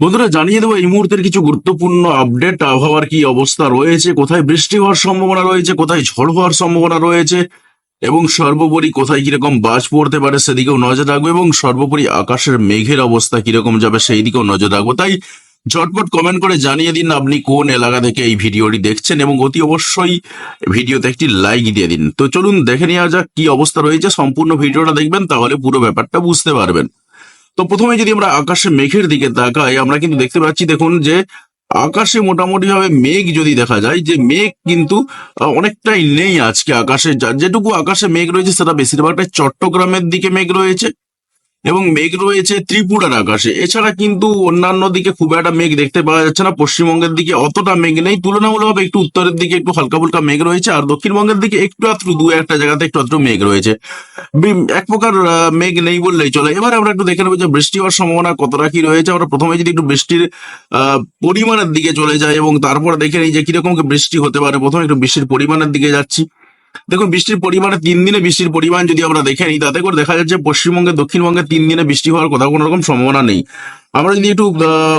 বন্ধুরা, জানিয়ে দেবো এই মুহূর্তের কিছু গুরুত্বপূর্ণ আপডেট আবহাওয়ার কি অবস্থা রয়েছে, কোথায় বৃষ্টি হওয়ার সম্ভাবনা রয়েছে, কোথায় ঝড় হওয়ার সম্ভাবনা রয়েছে, এবং সর্বোপরি কোথায় কীরকম বাজ পড়তে পারে সেদিকেও নজর রাখব, এবং সর্বোপরি আকাশের মেঘের অবস্থা কীরকম যাবে সেই দিকেও নজর রাখব। তাই ঝটপট কমেন্ট করে জানিয়ে দিন আপনি কোন এলাকা থেকে এই ভিডিওটি দেখছেন, এবং অতি অবশ্যই ভিডিওতে একটি লাইক দিয়ে দিন। তো চলুন দেখে নেওয়া যাক কি অবস্থা রয়েছে, সম্পূর্ণ ভিডিওটা দেখবেন, তাহলে পুরো ব্যাপারটা বুঝতে পারবেন। তো প্রথমে যদি আমরা আকাশে মেঘের দিকে তাকাই, আমরা কিন্তু দেখতে পাচ্ছি, দেখুন যে আকাশে মোটামুটি ভাবে মেঘ যদি দেখা যায়, যে মেঘ কিন্তু অনেকটাই নেই আজকে আকাশে। যেটুকু আকাশে মেঘ রয়েছে, সেটা বেশিরভাগটাই চট্টগ্রামের দিকে মেঘ রয়েছে। এবং মেঘ রয়েছে ত্রিপুরার আকাশে। এছাড়া কিন্তু অন্যান্য দিকে খুব একটা মেঘ দেখতে পাওয়া যাচ্ছে না। পশ্চিমবঙ্গের দিকে অতটা মেঘ নেই। তুলনামূলকভাবে একটু উত্তরের দিকে একটু হালকা ফুলকা মেঘ রয়েছে। আর দক্ষিণবঙ্গের দিকে একটু আত্রু দু একটা জায়গাতে একটু আত্রু মেঘ রয়েছে। এক প্রকার মেঘ নেই বললেই চলে। এবার আমরা একটু দেখে নেব যে বৃষ্টি হওয়ার সম্ভাবনা কতটা কি রয়েছে। আমরা প্রথমে যদি একটু বৃষ্টির পরিমাণের দিকে চলে যাই এবং তারপরে দেখে নিই যে কীরকম বৃষ্টি হতে পারে, প্রথমে একটু বৃষ্টির পরিমাণের দিকে যাচ্ছি। দেখুন, বৃষ্টির পরিমাণে তিন দিনে বৃষ্টির পরিমাণ যদি আমরা দেখে নিই, তাতে করে দেখা যাচ্ছে পশ্চিমবঙ্গে, দক্ষিণবঙ্গে তিন দিনে বৃষ্টি হওয়ার কোথাও কোনো রকম সম্ভাবনা নেই। আমরা যদি একটু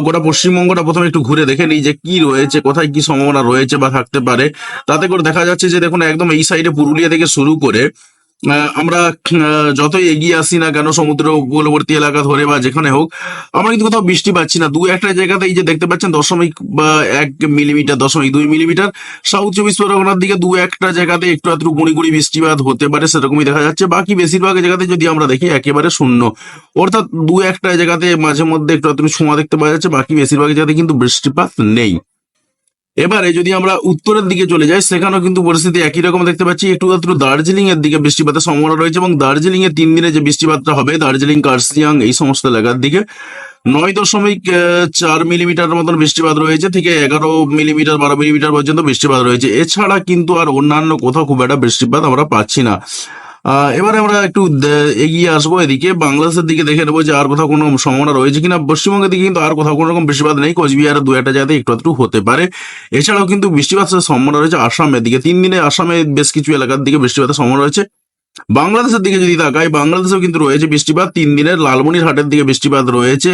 গোটা পশ্চিমবঙ্গটা প্রথমে একটু ঘুরে দেখে নিই যে কি রয়েছে, কোথায় কি সম্ভাবনা রয়েছে বা থাকতে পারে। তাতে করে দেখা যাচ্ছে যে, দেখুন, একদম এই সাইডে পুরুলিয়া থেকে শুরু করে আমরা যতই এগিয়ে আসি না কেন, সমুদ্র উপকূলবর্তী এলাকা ধরে বা যেখানে হোক, আমরা কিন্তু কোথাও বৃষ্টি পাচ্ছি না। দু একটা জায়গাতে এই যে দেখতে পাচ্ছেন, দশমিক, বা এক মিলিমিটার দশমিক দুই মিলিমিটার সাউথ চব্বিশ পরগনার দিকে দু একটা জায়গাতে একটু আধটু গুঁড়ি গুঁড়ি বৃষ্টিপাত হতে পারে, সেরকমই দেখা যাচ্ছে। বাকি বেশিরভাগ জায়গাতে যদি আমরা দেখি, একেবারে শূন্য। অর্থাৎ দু একটা জায়গাতে মাঝে মধ্যে একটু আধটু ছোঁয়া দেখতে পাওয়া যাচ্ছে, বাকি বেশিরভাগ জায়গাতে কিন্তু বৃষ্টিপাত নেই। এবারে যদি আমরা উত্তরের দিকে চলে যাই, সেখানেও কিন্তু পরিস্থিতি একই রকম দেখতে পাচ্ছি। একটু আধটু দার্জিলিং এর দিকে বৃষ্টিপাতের সম্ভাবনা রয়েছে এবং দার্জিলিং এ তিন দিনে যে বৃষ্টিপাতটা হবে, দার্জিলিং কার্সিয়াং এই সমস্ত এলাকার দিকে, নয় দশমিক চার মিলিমিটার মতন বৃষ্টিপাত রয়েছে, থেকে এগারো মিলিমিটার বারো মিলিমিটার পর্যন্ত বৃষ্টিপাত রয়েছে। এছাড়া কিন্তু আর অন্যান্য কোথাও খুব একটা বৃষ্টিপাত আমরা পাচ্ছি না। এবারে আমরা একটু এগিয়ে আসব এদিকে। বাংলাদেশের দিকে দেখে নেব যে আর কোথাও কোনো সম্ভাবনা রয়েছে কিনা। পশ্চিমবঙ্গের দিকে কিন্তু আর কোথাও কোনো রকম বৃষ্টিপাত নেই। কোচবিহারের দু একটা জায়গাতে একটু একটু হতে পারে। এছাড়াও কিন্তু বৃষ্টিপাতের সম্ভাবনা রয়েছে আসামের দিকে। তিন দিনে আসামে বেশ কিছু এলাকার দিকে বৃষ্টিপাতের সম্ভাবনা রয়েছে। বাংলাদেশের দিকে যদি তাকাই, বাংলাদেশেও কিন্তু রয়েছে বৃষ্টিপাত। তিন দিনের লালমনির হাটের দিকে বৃষ্টিপাত রয়েছে।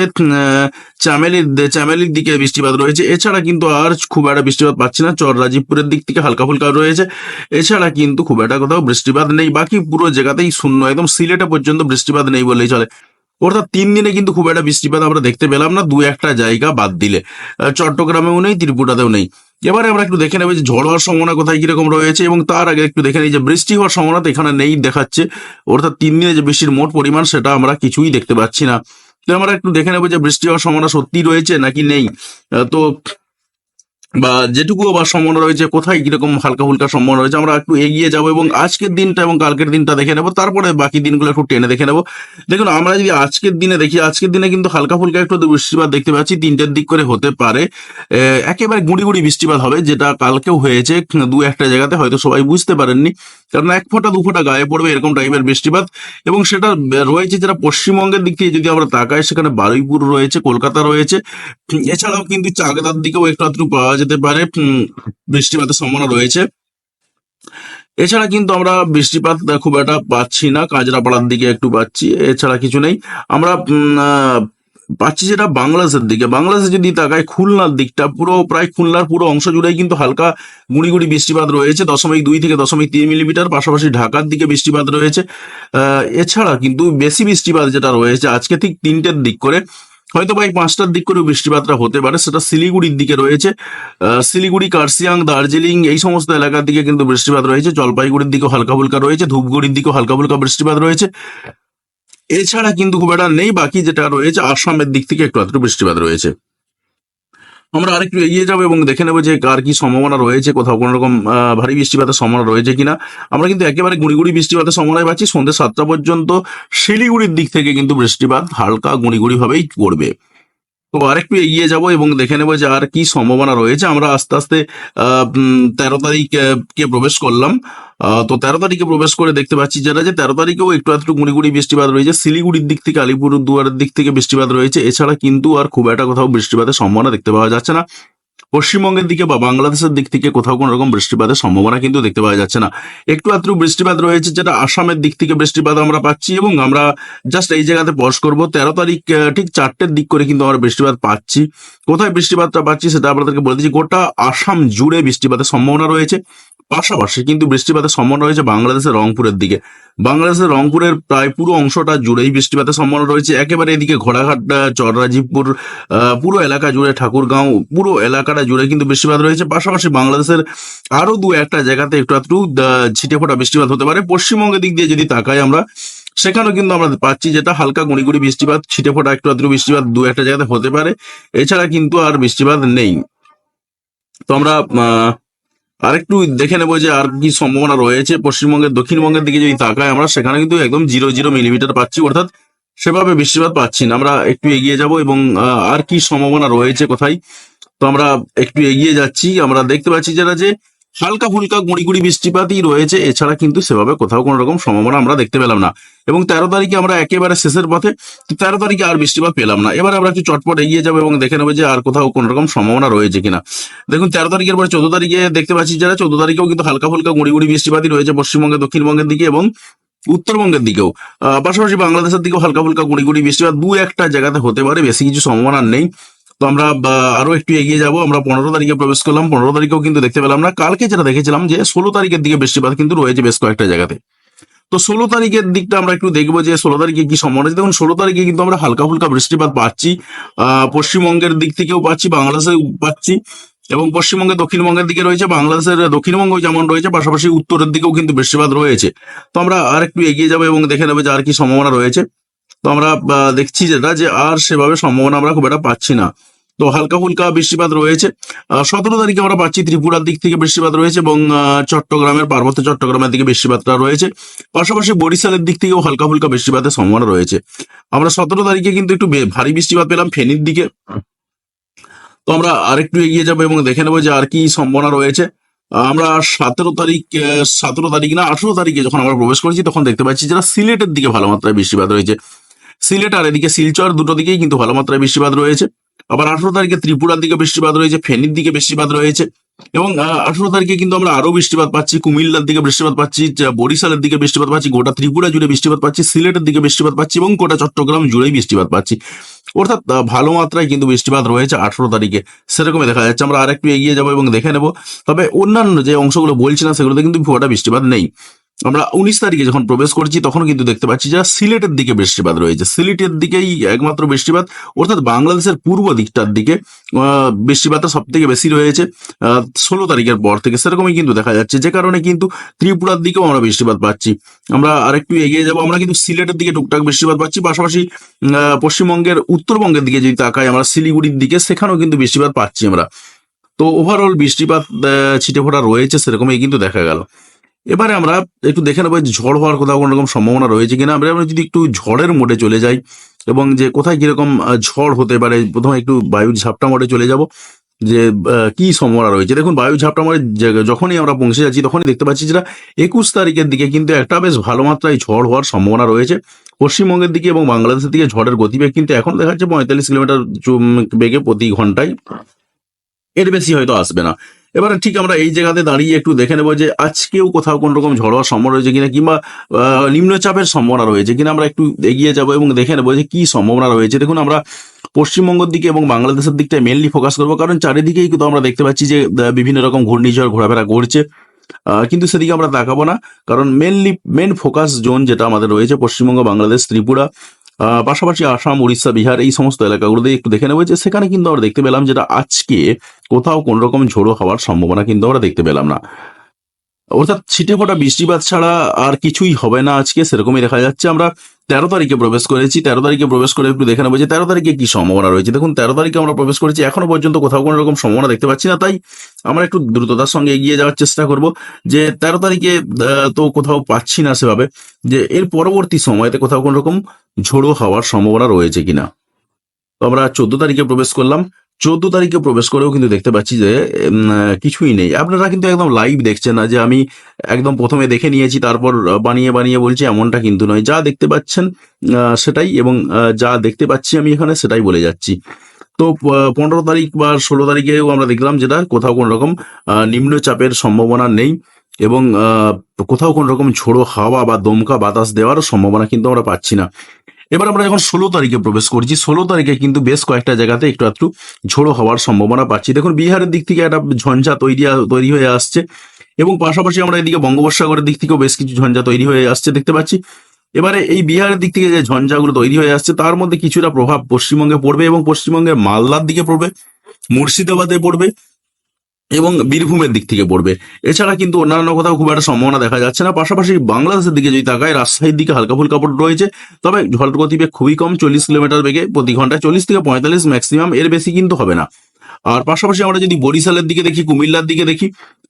চামেলির চামেলির দিকে বৃষ্টিপাত রয়েছে। এছাড়া কিন্তু আর খুব একটা বৃষ্টিপাত পাচ্ছি না। চর রাজীবপুরের দিক থেকে হালকা ফুলকা রয়েছে। এছাড়া কিন্তু খুব একটা কোথাও বৃষ্টিপাত নেই। বাকি পুরো জায়গাতেই শূন্য, একদম সিলেটে পর্যন্ত বৃষ্টিপাত নেই বললেই চলে। অর্থাৎ তিন দিনে কিন্তু খুব একটা বৃষ্টিপাত আমরা দেখতে পেলাম না, দু একটা জায়গা বাদ দিলে। চট্টগ্রামেও নেই, ত্রিপুরাতেও নেই। এবারে আমরা একটু দেখে নেব যে ঝড় হওয়ার সম্ভাবনা কোথায় কীরকম রয়েছে এবং তার আগে একটু দেখে নিই যে বৃষ্টি হওয়ার সম্ভাবনা তো এখানে নেই দেখাচ্ছে। অর্থাৎ তিন দিনে যে বৃষ্টির মোট পরিমাণ সেটা আমরা কিছুই দেখতে পাচ্ছি না। তো আমরা একটু দেখে নেব যে বৃষ্টি হওয়ার সম্ভাবনা সত্যি রয়েছে নাকি নেই। তো বা যেটুকু বা সম্ভাবনা রয়েছে, কোথায় কীরকম হালকা ফুলকা সম্ভাবনা রয়েছে, আমরা একটু এগিয়ে যাব এবং আজকের দিনটা এবং কালকের দিনটা দেখে নেব। তারপরে বাকি দিনগুলো একটু টেনে দেখে নেব। দেখুন, আমরা যদি আজকের দিনে দেখি, আজকের দিনে কিন্তু হালকা ফুলকা একটু বৃষ্টিপাত দেখতে পাচ্ছি, তিনটের দিক করে হতে পারে। একেবারে গুঁড়ি গুঁড়ি বৃষ্টিপাত হবে, যেটা কালকেও হয়েছে। দু একটা জায়গাতে হয়তো সবাই বুঝতে পারেননি। কারণ এক ফোঁটা, দু ফোঁটা গায়ে পড়বে এরকম টাইপের বৃষ্টিপাত। এবং সেটা রয়েছে যেটা পশ্চিমবঙ্গের দিক থেকে যদি আমরা তাকাই, সেখানে বারুইপুর রয়েছে, কলকাতা রয়েছে। এছাড়াও কিন্তু চাকদার দিকেও একটু আধটু পাওয়া যেতে পারে। বৃষ্টিপাতের সম্ভাবনা রয়েছে। এছাড়া কিন্তু আমরা বৃষ্টিপাত খুব একটা পাচ্ছি না কাজরাপাড়ার দিকে একটু পাচ্ছি, এছাড়া কিছু নেই। আমরা পাচ্ছি যেটা বাংলাদেশের দিকে। বাংলাদেশে যদি তাকায়, খুলনার দিকটা পুরো প্রায় খুলনার পুরো অংশ জুড়েই কিন্তু হালকা গুঁড়ি গুঁড়ি বৃষ্টিপাত রয়েছে, দশমিক দুই থেকে দশমিক তিন মিলিমিটার, পাশাপাশি ঢাকার দিকে বৃষ্টিপাত রয়েছে। এছাড়া কিন্তু বেশি বৃষ্টিপাত যেটা রয়েছে, আজকে ঠিক তিনটের দিক করে, হয়তো বা এই পাঁচটার দিক করে বৃষ্টিপাতটা হতে পারে, সেটা শিলিগুড়ির দিকে রয়েছে। শিলিগুড়ি কার্সিয়াং দার্জিলিং, এই সমস্ত এলাকার দিকে কিন্তু বৃষ্টিপাত রয়েছে। জলপাইগুড়ির দিকেও হালকা ফুলকা রয়েছে, ধূপগুড়ির দিকেও হালকা ফুলকা বৃষ্টিপাত রয়েছে। এছাড়া কিন্তু খুব একটা নেই, বাকি যেটা রয়েছে, আসামের দিক থেকে একটু আধটু বৃষ্টিপাত রয়েছে। আমরা আরেকটু এগিয়ে যাব এবং দেখে নেব যে কার কি সম্ভাবনা রয়েছে, কোথাও কোনো রকম ভারী বৃষ্টিপাতের সম্ভাবনা রয়েছে কিনা। আমরা কিন্তু একেবারে গুঁড়ি গুঁড়ি বৃষ্টিপাতের সম্ভাবনা পাচ্ছি। সন্ধ্যে সাতটা পর্যন্ত শিলিগুড়ির দিক থেকে কিন্তু বৃষ্টিপাত হালকা গুঁড়ি গুঁড়ি ভাবেই পড়বে। তো আরেকটু এগিয়ে যাব এবং দেখে নেব যে আর কি সম্ভাবনা রয়েছে। আমরা আস্তে আস্তে তেরো তারিখকে প্রবেশ করলাম। তো তেরো তারিখে প্রবেশ করে দেখতে পাচ্ছি যেটা যে তেরো তারিখেও একটু আধটু গুঁড়ি বৃষ্টিপাত রয়েছে। শিলিগুড়ির দিক থেকে আলিপুর দুয়ারের দিক থেকে বৃষ্টিপাত রয়েছে। এছাড়া কিন্তু আর খুব একটা কোথাও বৃষ্টিপাতের সম্ভাবনা দেখতে পাওয়া যাচ্ছে না। পশ্চিমবঙ্গের দিকে বা বাংলাদেশের দিক থেকে কোথাও কোনো রকম বৃষ্টিপাতের সম্ভাবনা কিন্তু দেখতে পাওয়া যাচ্ছে না। একটু আত্রু বৃষ্টিপাত রয়েছে যেটা আসামের দিক থেকে বৃষ্টিপাত আমরা পাচ্ছি এবং আমরা জাস্ট এই জায়গাতে পজ করব। তেরো তারিখ ঠিক চারটের দিক করে কিন্তু আমরা বৃষ্টিপাত পাচ্ছি। কোথায় বৃষ্টিপাতটা পাচ্ছি সেটা আপনাদেরকে বলে দিচ্ছি। গোটা আসাম জুড়ে বৃষ্টিপাতের সম্ভাবনা রয়েছে। পাশাপাশি কিন্তু বৃষ্টিপাতের সম্ভাবনা রয়েছে বাংলাদেশের রংপুরের দিকে। বাংলাদেশের রংপুরের প্রায় পুরো অংশটা জুড়েই বৃষ্টিপাতের সম্ভাবনা রয়েছে। একেবারে এদিকে ঘোড়াঘাট চররাজীবপুর পুরো এলাকা জুড়ে ঠাকুরগাঁও, পুরো এলাকাটা জুড়ে কিন্তু বৃষ্টিপাত রয়েছে। পাশাপাশি বাংলাদেশের আরও দু একটা জায়গাতে একটু একটু ছিটে ফোটা বৃষ্টিপাত হতে পারে। পশ্চিমবঙ্গের দিক দিয়ে যদি তাকাই আমরা, সেখানেও কিন্তু আমরা পাচ্ছি যেটা হালকা গুঁড়ি বৃষ্টিপাত, ছিটে ফোটা একটু আধটু বৃষ্টিপাত দু একটা জায়গাতে হতে পারে। এছাড়া কিন্তু আর বৃষ্টিপাত নেই। তো আমরা আরেকটু দেখে নেব যে আর কি সম্ভাবনা রয়েছে। পশ্চিমবঙ্গের, দক্ষিণবঙ্গের দিকে যদি তাকায় আমরা, সেখানে কিন্তু একদম জিরো জিরো মিলিমিটার পাচ্ছি, অর্থাৎ সেভাবে বৃষ্টিপাত পাচ্ছি না। আমরা একটু এগিয়ে যাব এবং আর কি সম্ভাবনা রয়েছে কোথায়? তো আমরা একটু এগিয়ে যাচ্ছি। আমরা দেখতে পাচ্ছি যারা যে হালকা ফুলকা গুঁড়ি বৃষ্টিপাতই রয়েছে। এছাড়া কিন্তু সেভাবে কোথাও কোনো রকম সম্ভাবনা আমরা দেখতে পেলাম না। এবং তেরো তারিখে আমরা একেবারে শেষের পথে তেরো তারিখে আর বৃষ্টিপাত পেলাম না। এবার আমরা একটু চটপট এগিয়ে যাব এবং দেখে নেব যে আর কোথাও কোনো রকম সম্ভাবনা রয়েছে কিনা। দেখুন, তেরো তারিখের পরে চোদ্দ তারিখে দেখতে পাচ্ছি যারা, চোদ্দ তারিখেও কিন্তু হালকা ফুলকা গুঁড়ি বৃষ্টিপাতই রয়েছে পশ্চিমবঙ্গের, দক্ষিণবঙ্গের দিকে এবং উত্তরবঙ্গের দিকেও। পাশাপাশি বাংলাদেশের দিকেও হালকা ফুলকা গুঁড়ি বৃষ্টিপাত দু একটা জায়গাতে হতে পারে, বেশি কিছু সম্ভাবনা নেই। তো আমরা আরও একটু এগিয়ে যাব। আমরা পনেরো তারিখে প্রবেশ করলাম। পনেরো তারিখেও কিন্তু দেখতে পেলাম না। কালকে যেটা দেখেছিলাম যে, ষোলো তারিখের দিকে বৃষ্টিপাত কিন্তু রয়েছে বেশ কয়েকটা জায়গাতে। তো ষোলো তারিখের দিকটা আমরা একটু দেখব যে, ষোলো তারিখে কি সম্ভাবনা দেখুন, ষোলো তারিখে কিন্তু আমরা হালকা ফুলকা বৃষ্টিপাত পাচ্ছি। পশ্চিমবঙ্গের দিক থেকেও পাচ্ছি বাংলাদেশে পাচ্ছি এবং পশ্চিমবঙ্গে দক্ষিণবঙ্গের দিকে রয়েছে, বাংলাদেশের দক্ষিণবঙ্গ যেমন রয়েছে, পাশাপাশি উত্তরের দিকেও কিন্তু বৃষ্টিপাত রয়েছে। তো আমরা আর একটু এগিয়ে যাব এবং দেখে নেব যে, আর কি সম্ভাবনা রয়েছে। তো আমরা দেখছি যেটা যে আর সেভাবে সম্ভাবনা আমরা খুব একটা পাচ্ছি না। তো হালকা ফুলকা বৃষ্টিপাত রয়েছে। সতেরো তারিখে আমরা পাচ্ছি ত্রিপুরার দিক থেকে বৃষ্টিপাত রয়েছে এবং চট্টগ্রামের, পার্বত্য চট্টগ্রামের দিকে বৃষ্টিপাতটা রয়েছে। পাশাপাশি বরিশালের দিক থেকেও হালকা ফুলকা বৃষ্টিপাতের সম্ভাবনা রয়েছে। আমরা সতেরো তারিখে কিন্তু একটু ভারী বৃষ্টিপাত পেলাম ফেনীর দিকে। তো আমরা আরেকটু এগিয়ে যাব এবং দেখে নেব যে আর কি সম্ভাবনা রয়েছে। আমরা সতেরো তারিখ সতেরো তারিখ না, আঠেরো তারিখে যখন আমরা প্রবেশ করেছি, তখন দেখতে পাচ্ছি যারা সিলেটের দিকে ভালো মাত্রায় বৃষ্টিপাত রয়েছে। সিলেট আর এদিকে শিলচর দুটো দিকেই কিন্তু ভালো মাত্রায় বৃষ্টিপাত রয়েছে। আবার আঠেরো তারিখে ত্রিপুরার দিকে বৃষ্টিপাত রয়েছে, ফেনীর দিকে বৃষ্টিপাত রয়েছে এবং আঠেরো তারিখে কিন্তু আমরা আরও বৃষ্টিপাত পাচ্ছি, কুমিল্লার দিকে বৃষ্টিপাত পাচ্ছি বরিশালের দিকে বৃষ্টিপাত পাচ্ছি, গোটা ত্রিপুরা জুড়ে বৃষ্টিপাত পাচ্ছি, সিলেটের দিকে বৃষ্টিপাত পাচ্ছি এবং গোটা চট্টগ্রাম জুড়েই বৃষ্টিপাত পাচ্ছি। অর্থাৎ ভালো মাত্রায় কিন্তু বৃষ্টিপাত রয়েছে আঠেরো তারিখে। সেরকমই দেখা যাচ্ছে, আমরা আরেকটু এগিয়ে যাব এবং দেখে নেব। তবে অন্যান্য যে অংশগুলো বলছি না, সেগুলোতে কিন্তু একটা বৃষ্টিপাত নেই। আমরা উনিশ তারিখে যখন প্রবেশ করছি তখন কিন্তু দেখতে পাচ্ছি যে সিলেটের দিকে বৃষ্টিপাত রয়েছে। সিলেটের দিকেই একমাত্র বৃষ্টিপাত, অর্থাৎ বাংলাদেশের পূর্ব দিকটার দিকে বৃষ্টিপাতটা সব থেকে বেশি রয়েছে। ষোলো তারিখের পর থেকে সেরকমই কিন্তু দেখা যাচ্ছে। যে কারণে কিন্তু ত্রিপুরার দিকেও আমরা বৃষ্টিপাত পাচ্ছি। আমরা আরেকটু এগিয়ে যাব। আমরা কিন্তু সিলেটের দিকে টুকটাক বৃষ্টিপাত পাচ্ছি। পাশাপাশি পশ্চিমবঙ্গের, উত্তরবঙ্গের দিকে যদি তাকাই, আমরা শিলিগুড়ির দিকে, সেখানেও কিন্তু বৃষ্টিপাত পাচ্ছি আমরা। তো ওভারঅল বৃষ্টিপাত ছিটে ফোটা রয়েছে, সেরকমই কিন্তু দেখা গেল। এবারে আমরা একটু দেখে নেব ঝড় হওয়ার কোথাও কোনো রকম সম্ভাবনা রয়েছে কিনা। আমরা আমরা যদি একটু ঝড়ের মোডে চলে যাই এবং যে কোথায় কীরকম ঝড় হতে পারে, প্রথমে একটু বায়ুর ঝাপটা মোডে চলে যাব, যে কি সম্ভাবনা রয়েছে। দেখুন, বায়ু ঝাপটা মোড়ে যখনই আমরা পৌঁছে যাচ্ছি তখনই দেখতে পাচ্ছি যেটা একুশ তারিখের দিকে কিন্তু একটা বেশ ভালো মাত্রায় ঝড় হওয়ার সম্ভাবনা রয়েছে। পশ্চিমবঙ্গের দিকে এবং বাংলাদেশের দিকে ঝড়ের গতিবেগ কিন্তু এখন দেখা যাচ্ছে পঁয়তাল্লিশ কিলোমিটার বেগে প্রতি ঘন্টায়। এর বেশি হয়তো আসবে না। এবারে ঠিক আমরা এই জায়গাতে দাঁড়িয়ে একটু দেখে নেব যে আজকেও কোথাও কোন রকম ঝড় হওয়ার সম্ভাবনা রয়েছে কিনা, কিংবা নিম্নচাপের সম্ভাবনা রয়েছে কিনা আমরা একটু এগিয়ে যাব এবং দেখে নেব যে কি সম্ভাবনা রয়েছে। দেখুন, আমরা পশ্চিমবঙ্গের দিকে এবং বাংলাদেশের দিকটায় মেনলি ফোকাস করব, কারণ চারিদিকেই কিন্তু আমরা দেখতে পাচ্ছি যে বিভিন্ন রকম ঘূর্ণিঝড়, ঘোরাফেরা করছে। কিন্তু সেদিকে আমরা তাকাবো না, কারণ মেনলি মেন ফোকাস জোন যেটা আমাদের রয়েছে, পশ্চিমবঙ্গ, বাংলাদেশ, ত্রিপুরা। পাশাপাশি আসাম, উড়িষ্যা, বিহার এই সমস্ত এলাকাগুলোতে একটু দেখে নেব যে সেখানে কিন্তু আমরা দেখতে পেলাম যেটা আজকে কোথাও কোনোরকম ঝোড়ো হওয়ার সম্ভাবনা কিন্তু আমরা দেখতে পেলাম না। অর্থাৎ ছিটে ফোটা বৃষ্টিপাত ছাড়া আর কিছুই হবে না আজকে, সেরকমই দেখা যাচ্ছে। আমরা তেরো তারিখে প্রবেশ করেছি, তেরো তারিখে প্রবেশ করে একটু দেখে নেব যে তেরো তারিখে কি সম্ভাবনা রয়েছে। দেখুন, তেরো তারিখে আমরা প্রবেশ করেছি, এখনও পর্যন্ত কোথাও কোনো রকম সম্ভাবনা দেখতে পাচ্ছি না, তাই আমরা একটু দ্রুততার সঙ্গে এগিয়ে যাওয়ার চেষ্টা করব যে তেরো তারিখে তো কোথাও পাচ্ছি না সেভাবে, যে এর পরবর্তী সময়তে কোথাও কোনো রকম ঝোড়ো হওয়ার সম্ভাবনা রয়েছে কিনা। তো আমরা চোদ্দ তারিখে প্রবেশ করলাম চোদ্দ তারিখে প্রবেশ করেও কিন্তু দেখতে পাচ্ছি যে কিছুই নেই। আপনারা কিন্তু একদম লাইভ দেখছেন না যে, আমি একদম প্রথমে দেখে নিয়েছি, তারপর বানিয়ে বানিয়ে বলছি, এমনটা কিন্তু নয়। যা দেখতে পাচ্ছেন সেটাই এবং যা দেখতে পাচ্ছি আমি এখানে, সেটাই বলে যাচ্ছি। তো পনেরো তারিখ বা ষোলো তারিখেও আমরা দেখলাম যেটা, কোথাও কোনো রকম নিম্নচাপের সম্ভাবনা নেই এবং কোথাও কোনো রকম ঝোড়ো হাওয়া বা দমকা বাতাস দেওয়ার সম্ভাবনা কিন্তু আমরা পাচ্ছি না। এবার আমরা যখন ষোলো তারিখে প্রবেশ করছি। ষোলো তারিখে কিন্তু বেশ কয়েকটা জায়গাতে একটু একটু ঝোড়ো হওয়ার সম্ভাবনা পাচ্ছি। দেখুন, বিহারের দিক থেকে একটা ঝঞ্ঝা তৈরি তৈরি হয়ে আসছে এবং পাশাপাশি আমরা এদিকে বঙ্গোপসাগরের দিক থেকেও বেশ কিছু ঝঞ্ঝা তৈরি হয়ে আসছে দেখতে পাচ্ছি। এবারে এই বিহারের দিক থেকে যে ঝঞ্ঝাগুলো তৈরি হয়ে আসছে, তার মধ্যে কিছুটা প্রভাব পশ্চিমবঙ্গে পড়বে এবং পশ্চিমবঙ্গের মালদার দিকে পড়বে, মুর্শিদাবাদে পড়বে এবং বীরভূমের দিক থেকে পড়বে। এছাড়া কিন্তু অন্যান্য কোথাও খুব একটা সম্ভাবনা দেখা যাচ্ছে না। পাশাপাশি বাংলাদেশের দিকে যদি তাকায় রাজশাহীর দিকে হালকা ফুলকা পড়ে রয়েছে। তবে ঝড় গতিবেগ খুবই কম, চল্লিশ কিলোমিটার বেগে প্রতি ঘন্টায় চল্লিশ থেকে পঁয়তাল্লিশ ম্যাক্সিমাম এর বেশি কিন্তু হবে না। আর পাশাপাশি আমরা যদি বরিশালের দিকে দেখি, কুমিল্লার দিকে দেখি,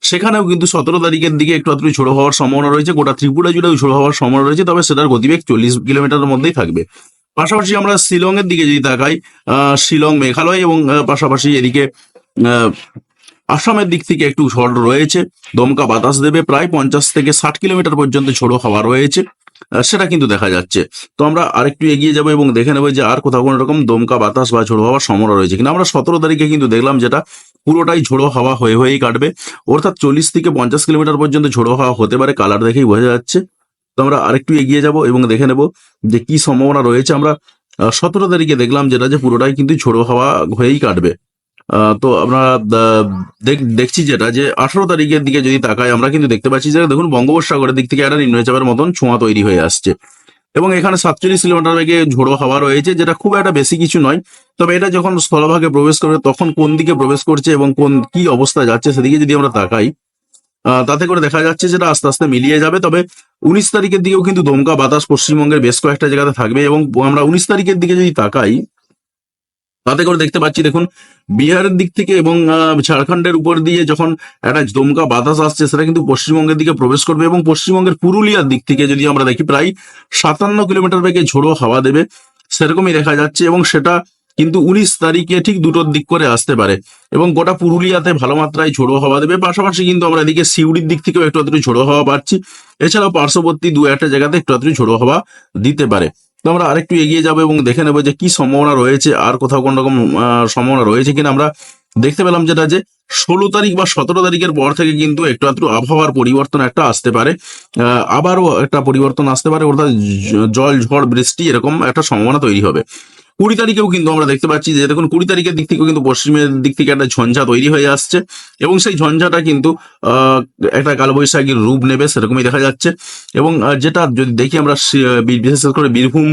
সেখানেও কিন্তু সতেরো তারিখের দিকে একটু আত্রু ঝোড়ো হওয়ার সম্ভাবনা রয়েছে। গোটা ত্রিপুরা জুড়েও ঝোড়ো হওয়ার সম্ভাবনা রয়েছে, তবে সেটার গতিবেগ চল্লিশ কিলোমিটারের মধ্যেই থাকবে। পাশাপাশি আমরা শিলংয়ের দিকে যদি তাকাই শিলং, মেঘালয় এবং পাশাপাশি এদিকে আসামের দিক থেকে একটু ঝড় রয়েছে, দমকা বাতাস দেবে, প্রায় পঞ্চাশ থেকে ষাট কিলোমিটার পর্যন্ত ঝোড়ো হাওয়া রয়েছে সেটা কিন্তু দেখা যাচ্ছে। তো আমরা আরেকটু এগিয়ে যাব এবং দেখে নেব যে আর কোথাও কোনো রকম দমকা বাতাস বা ঝোড়ো হওয়ার সম্ভাবনা রয়েছে কিনা। আমরা সতেরো তারিখে কিন্তু দেখলাম যেটা পুরোটাই ঝোড়ো হাওয়া হয়ে হয়েই কাটবে। অর্থাৎ চল্লিশ থেকে পঞ্চাশ কিলোমিটার পর্যন্ত ঝোড়ো হাওয়া হতে পারে, কালার দেখেই বোঝা যাচ্ছে। তো আমরা আরেকটু এগিয়ে যাব এবং দেখে নেব যে কি সম্ভাবনা রয়েছে। আমরা সতেরো তারিখে দেখলাম যেটা যে পুরোটাই কিন্তু ঝোড়ো হাওয়া হয়েই কাটবে। তো আমরা দেখ- দেখছি যেটা যে আঠারো তারিখের দিকে যদি তাকাই, আমরা কিন্তু দেখতে পাচ্ছি যে দেখুন বঙ্গোপসাগরের দিক থেকে একটা নিম্নচাপের মতন ছোঁয়া তৈরি হয়ে আসছে। এবং এখানে সাতচল্লিশ কিলোমিটার বেগে ঝোড়ো হাওয়া রয়েছে, যেটা খুব একটা বেশি কিছু নয়। তবে এটা যখন স্থলভাগে প্রবেশ করবে, তখন কোন দিকে প্রবেশ করছে এবং কোন, কি অবস্থা যাচ্ছে সেদিকে যদি আমরা তাকাই তাতে করে দেখা যাচ্ছে যেটা আস্তে আস্তে মিলিয়ে যাবে। তবে উনিশ তারিখের দিকেও কিন্তু দমকা বাতাস পশ্চিমবঙ্গের বেশ কয়েকটা জায়গাতে থাকবে এবং আমরা উনিশ তারিখের দিকে যদি তাকাই তাতে করে দেখতে পাচ্ছি, দেখুন, বিহারের দিক থেকে এবং ঝাড়খণ্ডের উপর দিয়ে যখন একটা দমকা বাতাস আসছে, সেটা কিন্তু পশ্চিমবঙ্গের দিকে প্রবেশ করবে এবং পশ্চিমবঙ্গের পুরুলিয়ার দিক থেকে যদি আমরা দেখি, প্রায় সাতান্ন কিলোমিটার বেগে ঝোড়ো হাওয়া দেবে, সেরকমই দেখা যাচ্ছে এবং সেটা কিন্তু উনিশ তারিখে ঠিক দুটোর দিক করে আসতে পারে এবং গোটা পুরুলিয়াতে ভালো মাত্রায় ঝোড়ো হাওয়া দেবে। পাশাপাশি কিন্তু আমরা এদিকে সিউড়ির দিক থেকেও একটু আধটু ঝোড়ো হাওয়া পাচ্ছি। এছাড়াও পার্শ্ববর্তী দু একটা জায়গাতে একটু আধটু ঝোড়ো হাওয়া দিতে পারে। আমরা আরেকটু এগিয়ে যাব এবং দেখে নেব যে কি সম্ভাবনা রয়েছে, আর কোথাও কোনো রকম সম্ভাবনা রয়েছে কিনা। আমরা দেখতে পেলাম যেটা যে, ষোলো তারিখ বা সতেরো তারিখের পর থেকে কিন্তু একটু আধটু আবহাওয়ার পরিবর্তন একটা আসতে পারে। আবারও একটা পরিবর্তন আসতে পারে, অর্থাৎ জল ঝড় বৃষ্টি এরকম একটা সম্ভাবনা তৈরি হবে। কুড়ি তারিখেও কিন্তু আমরা দেখতে পাচ্ছি যে দেখুন, কুড়ি তারিখের দিক থেকেও কিন্তু পশ্চিমের দিক থেকে একটা ঝঞ্ঝা তৈরি হয়ে আসছে এবং সেই ঝঞ্ঝাটা কিন্তু একটা কালবৈশাখীর রূপ নেবে, সেরকমই দেখা যাচ্ছে। এবং যেটা যদি দেখি আমরা বিশেষ করে বীরভূম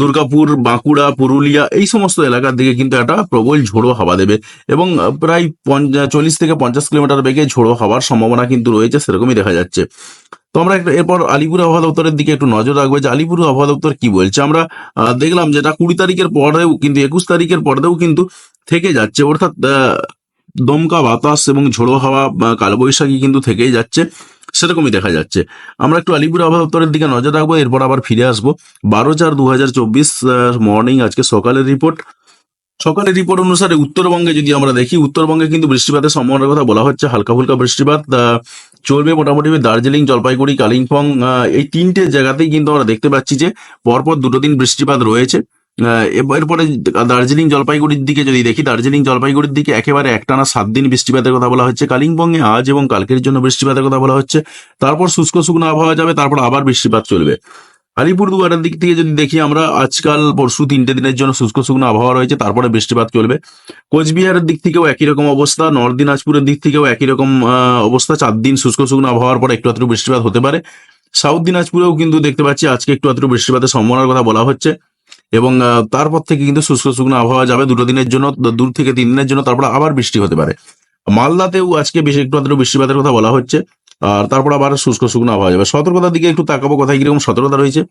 দুর্গাপুর, বাঁকুড়া, পুরুলিয়া, এই সমস্ত এলাকার দিকে কিন্তু একটা প্রবল ঝোড়ো হাওয়া দেবে। এবং প্রায় চল্লিশ থেকে পঞ্চাশ কিলোমিটার বেগে ঝোড়ো হওয়ার সম্ভাবনা কিন্তু রয়েছে, সেরকমই দেখা যাচ্ছে। তো আমরা একটা এরপর আলিপুর আবহাওয়া দপ্তরের দিকে একটু নজর রাখব যে আলিপুর আবহাওয়া দপ্তর কি বলছে। আমরা দেখলাম যেটা কুড়ি তারিখের পরেও কিন্তু, একুশ তারিখের পরেও কিন্তু থেকে যাচ্ছে। অর্থাৎ দমকা বাতাস এবং ঝোড়ো হাওয়া কালবৈশাখী কিন্তু থেকেই যাচ্ছে, সেরকমই দেখা যাচ্ছে। আমরা একটু আলিপুর আবহাওয়া দপ্তরের দিকে নজর রাখব, এরপর আবার ফিরে আসব। বারো চার দু মর্নিং আজকে সকালের রিপোর্ট সকালের রিপোর্ট অনুসারে উত্তরবঙ্গে যদি আমরা দেখি, উত্তরবঙ্গে কিন্তু বৃষ্টিপাতের সম্ভাবনার কথা বলা হচ্ছে। হালকা ফুলকা বৃষ্টিপাত চলবে মোটামুটি দার্জিলিং, জলপাইগুড়ি, কালিম্পং এই তিনটে জায়গাতেই কিন্তু আমরা দেখতে পাচ্ছি যে পরপর দুটো দিন বৃষ্টিপাত রয়েছে। এরপরে দার্জিলিং, জলপাইগুড়ির দিকে যদি দেখি, দার্জিলিং, জলপাইগুড়ির দিকে একেবারে একটানা সাত দিন বৃষ্টিপাতের কথা বলা হচ্ছে। কালিম্পংয়ে আজ এবং কালকের জন্য বৃষ্টিপাতের কথা বলা হচ্ছে। তারপর শুষ্ক শুকনো আবহাওয়া যাবে, তারপর আবার বৃষ্টিপাত চলবে। আলিপুরদুয়ারের দিক থেকে যদি দেখি আমরা, আজকাল পরশু তিনটে দিনের জন্য শুষ্ক শুকনো আবহাওয়া রয়েছে, তারপরে বৃষ্টিপাত চলবে। কোচবিহারের দিক থেকেও একই রকম অবস্থা, নর্থ দিনাজপুরের দিক থেকেও একই রকম অবস্থা। চার দিন শুষ্ক শুকনো আবহাওয়ার পর একটু আধটু বৃষ্টিপাত হতে পারে। সাউথ দিনাজপুরেও কিন্তু দেখতে পাচ্ছি, আজকে একটু আধটু বৃষ্টিপাতের সম্ভাবনার কথা বলা হচ্ছে। এবং তারপর থেকে কিন্তু শুষ্ক শুকনো আবহাওয়া যাবে দুটো দিনের জন্য দূর থেকে তিন দিনের জন্য, তারপর আবার বৃষ্টি হতে পারে। মালদাতেও আজকে বেশি একটু আধটু বৃষ্টিপাতের কথা বলা হচ্ছে। আর তারপর আবার শুষ্ক শুকনো আবহাওয়া যাবে। সতর্কতার দিকে একটু তাকাবো কোথায় কীরকম সতর্কতা রয়েছে।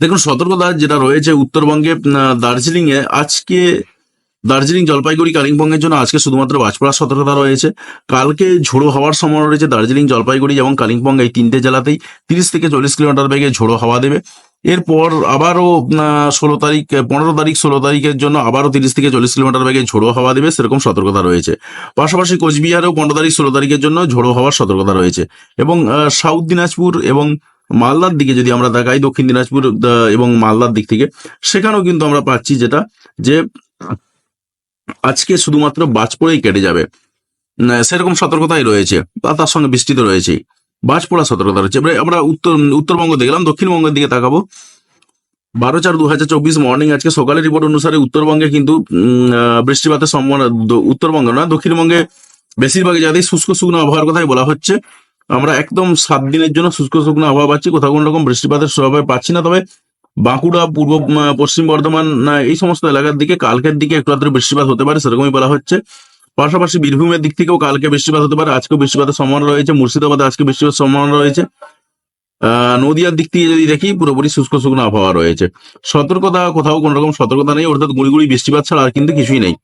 দেখুন, সতর্কতা যেটা রয়েছে উত্তরবঙ্গে দার্জিলিং এ আজকে দার্জিলিং, জলপাইগুড়ি, কালিম্পংয়ের জন্য আজকে শুধুমাত্র বাজপড়ার সতর্কতা রয়েছে। কালকে ঝোড়ো হওয়ার সময় রয়েছে দার্জিলিং, জলপাইগুড়ি এবং কালিম্পং এই তিনটে জেলাতেই তিরিশ থেকে চল্লিশ কিলোমিটার বেগে ঝোড়ো হাওয়া দেবে। এরপর আবারও ষোলো তারিখ, পনেরো তারিখ, ষোলো তারিখের জন্য আবারও তিরিশ থেকে চল্লিশ কিলোমিটার বেগে ঝোড়ো হাওয়া দেবে, সেরকম সতর্কতা রয়েছে। পাশাপাশি কোচবিহারেও পনেরো তারিখ, ষোলো তারিখের জন্য ঝোড়ো হওয়ার সতর্কতা রয়েছে। এবং সাউথ দিনাজপুর এবং মালদার দিকে যদি আমরা তাকাই, দক্ষিণ দিনাজপুর এবং মালদার দিক থেকে, সেখানেও কিন্তু আমরা পাচ্ছি যেটা, যে আজকে শুধুমাত্র বাজ পড়েই কেটে যাবে। সেরকম সতর্কতাই রয়েছে, বা তার সঙ্গে বৃষ্টি তো রয়েছেই। বাজ পড়ার সতর্কতা রয়েছে। এবারে আমরা উত্তর, উত্তরবঙ্গ দেখলাম দক্ষিণবঙ্গের দিকে তাকাবো। বারো চার দু হাজার চব্বিশ মর্নিং আজকে সকালের রিপোর্ট অনুসারে উত্তরবঙ্গে কিন্তু বৃষ্টিপাতের সম্ভাবনা উত্তরবঙ্গ না দক্ষিণবঙ্গে বেশিরভাগ জায়গায় শুষ্ক শুকনো আবহাওয়ার কথাই বলা হচ্ছে। আমরা একদম সাত দিনের জন্য শুষ্ক শুকনো আবহাওয়া পাচ্ছি, কোথাও কোনো রকম বৃষ্টিপাতের স্বভাবে পাচ্ছি না। তবে বাঁকুড়া, পূর্ব পশ্চিম বর্ধমান এই সমস্ত এলাকার দিকে, কালকের দিকে একটু আধটু বৃষ্টিপাত হতে পারে, সেরকমই বলা হচ্ছে। পাশাপাশি বীরভূমের দিক থেকেও কালকে বৃষ্টিপাত হতে পারে, আজকেও বৃষ্টিপাতের সম্ভাবনা রয়েছে, মুর্শিদাবাদে আজকে বৃষ্টিপাতের সম্ভাবনা রয়েছে। নদিয়ার দিক থেকে যদি দেখি, পুরোপুরি শুষ্ক শুকনো আবহাওয়া রয়েছে। সতর্কতা কোথাও কোনো রকম সতর্কতা নেই, অর্থাৎ গুড়ি বৃষ্টিপাত ছাড়া আর কিন্তু কিছুই নেই।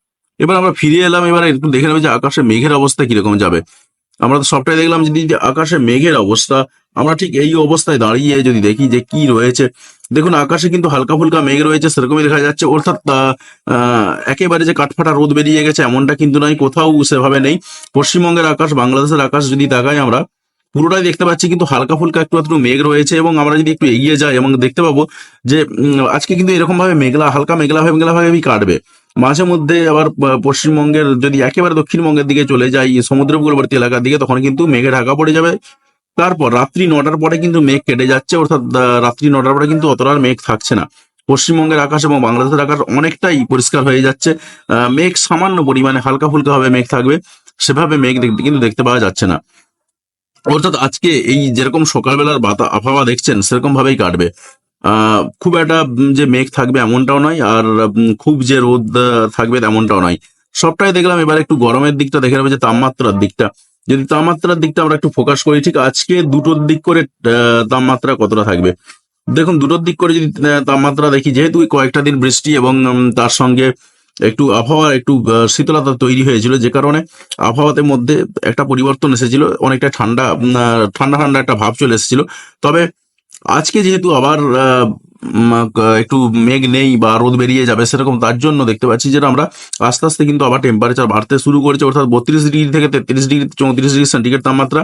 এবার আমরা ফিরে এলাম, এবার একটু দেখে নেবে যে আকাশে মেঘের অবস্থা কীরকম যাবে। আমরা তো সবটাই দেখলাম যদি আকাশে মেঘের অবস্থা আমরা ঠিক এই অবস্থায় দাঁড়িয়ে যদি দেখি যে কি রয়েছে, দেখুন আকাশে কিন্তু হালকা ফুলকা মেঘ রয়েছে, সেরকমই দেখা যাচ্ছে। অর্থাৎ একেবারে যে কাঠফাটা রোদ বেরিয়ে গেছে এমনটা কিন্তু নয়, কোথাও সেভাবে নেই। পশ্চিমবঙ্গের আকাশ, বাংলাদেশের আকাশ যদি তাকাই আমরা, পুরোটাই দেখতে পাচ্ছি কিন্তু হালকা ফুলকা একটু একটু মেঘ রয়েছে এবং আমরা যদি একটু এগিয়ে যাই এবং দেখতে পাবো যে আজকে কিন্তু এরকম ভাবে মেঘলা, হালকা মেঘলা হয়ে মেঘলা ভাবে কাটবে। মাঝে মধ্যে আবার পশ্চিমবঙ্গের যদি একেবারে দক্ষিণবঙ্গের দিকে চলে যাই সমুদ্র উপকূলবর্তী এলাকার দিকে, তখন কিন্তু মেঘে ঢাকা পড়ে যাবে। তারপর রাত্রি নটার পরে কিন্তু মেঘ কেটে যাচ্ছে, অর্থাৎ রাত্রি নটার পরে কিন্তু অতটা আর মেঘ থাকছে না। পশ্চিমবঙ্গের আকাশ এবং বাংলাদেশের আকাশ অনেকটাই পরিষ্কার হয়ে যাচ্ছে। মেঘ সামান্য পরিমাণে, হালকা ফুলকা ভাবে মেঘ থাকবে, সেভাবে মেঘ কিন্তু দেখতে পাওয়া যাচ্ছে না। অর্থাৎ আজকে এই যেরকম সকালবেলার বাতা, আবহাওয়া দেখছেন, সেরকম ভাবেই কাটবে। খুব একটা যে মেঘ থাকবে এমনটাও নয়, আর খুব যে রোদ থাকবে তেমনটাও নয়। সবটাই দেখলাম, এবার একটু গরমের দিকটা দেখে নেবে, যে তাপমাত্রার দিকটা। যদি তাপমাত্রার দিকটা আমরা একটু ফোকাস করি, ঠিক আজকে দুটোর দিক করে তাপমাত্রা কতটা থাকবে? দেখুন, দুটোর দিক করে যদি তাপমাত্রা দেখি, যেহেতু কয়েকটা দিন বৃষ্টি এবং তার সঙ্গে একটু আবহাওয়া, একটু শীতলতা তৈরি হয়েছিল, যে কারণে আবহাওয়াতে মধ্যে একটা পরিবর্তন এসেছিল, অনেকটা ঠান্ডা ঠান্ডা ঠান্ডা একটা ভাব চলে এসেছিল। তবে আজকে যেহেতু আবার একটু মেঘ নেই বা রোদ বেরিয়ে যাবে সেরকম তার জন্য দেখতে পাচ্ছি যে আমরা আস্তে আস্তে কিন্তু আবার টেম্পারেচার বাড়তে শুরু করেছে, অর্থাৎ বত্রিশ ডিগ্রি থেকে তেত্রিশ ডিগ্রি চৌত্রিশ ডিগ্রি সেন্টিগ্রেড তাপমাত্রা।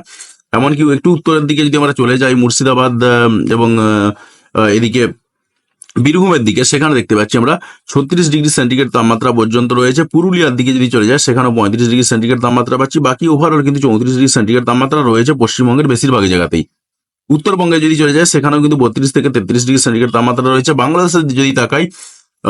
এমনকি একটু উত্তরের দিকে যদি আমরা চলে যাই, মুর্শিদাবাদ এবং এদিকে বীরভূমের দিকে, সেখানে দেখতে পাচ্ছি আমরা ছত্রিশ ডিগ্রি সেন্টিগ্রেড তাপমাত্রা পর্যন্ত রয়েছে। পুরুলিয়ার দিকে যদি চলে যায় সেখানে পঁয়ত্রিশ ডিগ্রি সেন্টিগ্রেড তাপমাত্রা পাচ্ছি। বাকি ওভারঅল কিন্তু চৌত্রিশ ডিগ্রি সেন্টিগ্রেড তাপমাত্রা রয়েছে পশ্চিমবঙ্গের বেশিরভাগ জায়গাতেই। উত্তরবঙ্গে যদি চলে যায়, সেখানেও কিন্তু বত্রিশ থেকে তেত্রিশ ডিগ্রি সেন্টিগ্রেড তাপমাত্রা রয়েছে। বাংলাদেশের যদি তাকাই,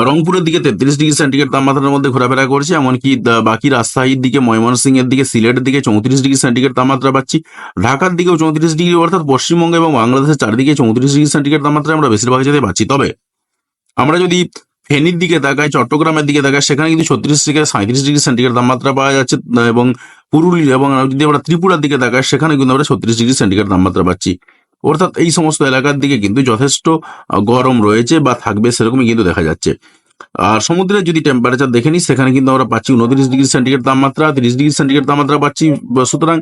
রংপুরের দিকে তেত্রিশ ডিগ্রি সেন্টিগ্রেড তাপমাত্রার মধ্যে ঘোরাফেরা করছে, এমনকি বাকি রাজশাহীর দিকে ময়মনসিংহ এর দিকে, সিলেটের দিকে চৌত্রিশ ডিগ্রি সেন্টিগ্রেড তাপমাত্রা পাচ্ছি। ঢাকার দিকেও চৌত্রিশ ডিগ্রি, অর্থাৎ পশ্চিমবঙ্গ এবং বাংলাদেশের চারিদিকে চৌত্রিশ ডিগ্রি সেন্টিগ্রেড তাপমাত্রা আমরা বেশিরভাগ জায়গায় পাচ্ছি। তবে আমরা যদি ফেনীর দিকে তাকাই, চট্টগ্রামের দিকে তাকাই, সেখানে কিন্তু ছত্রিশ থেকে সাঁত্রিশ ডিগ্রি সেন্টিগ্রেড তাপমাত্রা পাওয়া যাচ্ছে, এবং পুরুলিয়া এবং, যদি আমরা ত্রিপুরার দিকে তাকাই, সেখানে কিন্তু আমরা ছত্রিশ ডিগ্রি সেন্টিগ্রেড তাপমাত্রা পাচ্ছি। অর্থাৎ এই সমস্ত এলাকার দিকে কিন্তু যথেষ্ট গরম রয়েছে বা থাকবে সেরকমই কিন্তু দেখা যাচ্ছে। আর সমুদ্রের যদি টেম্পারেচার দেখে নিই, সেখানে কিন্তু আমরা পাচ্ছি উনত্রিশ ডিগ্রি সেন্টিগ্রেড তাপমাত্রা, তিরিশ ডিগ্রি সেন্টিগ্রেড তাপমাত্রা পাচ্ছি, সুতরাং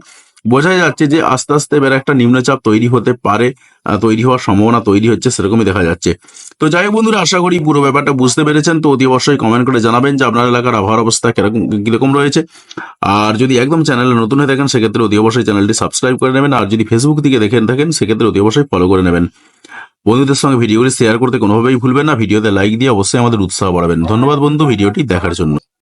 বোঝা যাচ্ছে যে আস্তে আস্তে এবার একটা নিম্নচাপ তৈরি হতে পারে তৈরি হওয়ার সম্ভাবনা তৈরি হচ্ছে সেরকমই দেখা যাচ্ছে। তো যাই হোক বন্ধুরা, আশা করি পুরো ব্যাপারটা বুঝতে পেরেছেন। তো অতি অবশ্যই কমেন্ট করে জানাবেন যে আপনার এলাকার আবহাওয়ার অবস্থা কীরকম কীরকম রয়েছে। আর যদি একদম চ্যানেলে নতুন হয়ে থাকেন, সেক্ষেত্রে অতি অবশ্যই চ্যানেলটি সাবস্ক্রাইব করে নেবেন। আর যদি ফেসবুক থেকে দেখেন থাকেন, সেক্ষেত্রে অতি অবশ্যই ফলো করে নেবেন। বন্ধুদের সঙ্গে ভিডিওটি শেয়ার করতে কোনোভাবেই ভুলবেন না। ভিডিওতে লাইক দিয়ে অবশ্যই আমাদের উৎসাহ বাড়াবেন। ধন্যবাদ বন্ধু, ভিডিওটি দেখার জন্য।